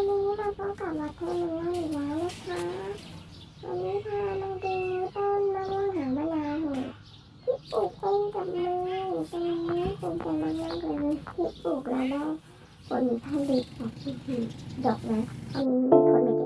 วันนี้เราก็กลับมาเทกันอีกแล้วนะคะวันนี้พามาดูต้นมะม่วงหางมะนาวที่ปลูกเองกับมือตรนนี้ปลูกมั่มะม่วงเลยที่ปลูกแล้วได้ผลผลิตออกมาดอกนะอันนี้ผลคลิต